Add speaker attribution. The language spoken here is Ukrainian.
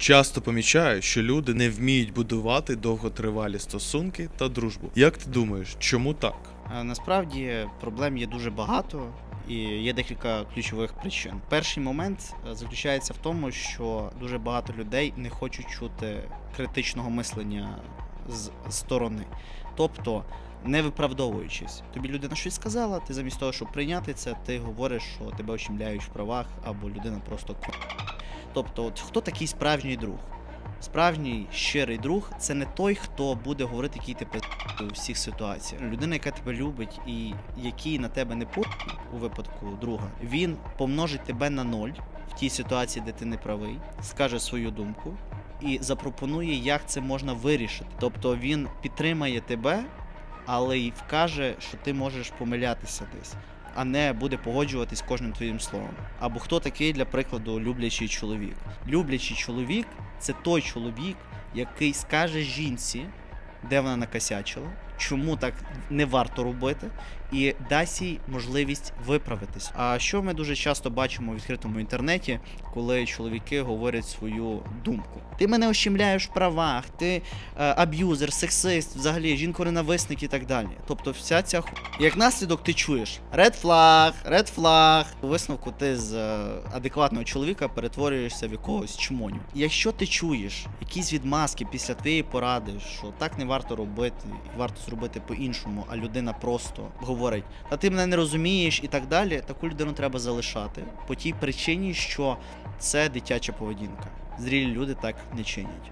Speaker 1: Часто помічаю, що люди не вміють будувати довготривалі стосунки та дружбу. Як ти думаєш, чому так?
Speaker 2: Насправді проблем є дуже багато і є декілька ключових причин. Перший момент е, заключається в тому, що дуже багато людей не хочуть чути критичного мислення з сторони. Тобто, не виправдовуючись, тобі людина щось сказала, ти замість того, щоб прийняти це, ти говориш, що тебе ощемляють в правах, або людина просто. Тобто, от хто такий справжній друг? Справжній щирий друг це не той, хто буде говорити, який ти пи*** у всіх ситуаціях. Людина, яка тебе любить і який на тебе не по у випадку друга, він помножить тебе на ноль в тій ситуації, де ти не правий, скаже свою думку і запропонує, як це можна вирішити. Тобто він підтримає тебе, але й вкаже, що ти можеш помилятися десь. А не буде погоджуватись кожним твоїм словом. Або хто такий, для прикладу, люблячий чоловік. Люблячий чоловік це той чоловік, який скаже жінці, де вона накосячила, чому так не варто робити, і дасть їй можливість виправитись. А що ми дуже часто бачимо в відкритому інтернеті, коли чоловіки говорять свою думку: ти мене ощемляєш в правах, ти е, аб'юзер, сексист, взагалі жінко-ненависник і так далі. Тобто, вся ця ху... як наслідок ти чуєш ред флаг, ред флаг. У висновку ти з е, адекватного чоловіка перетворюєшся в якогось чмоню. Якщо ти чуєш якісь відмазки після твоєї поради, що так не варто робити, варто зробити по-іншому, а людина просто говорить, та ти мене не розумієш і так далі, таку людину треба залишати по тій причині, що це дитяча поведінка. Зрілі люди так не чинять.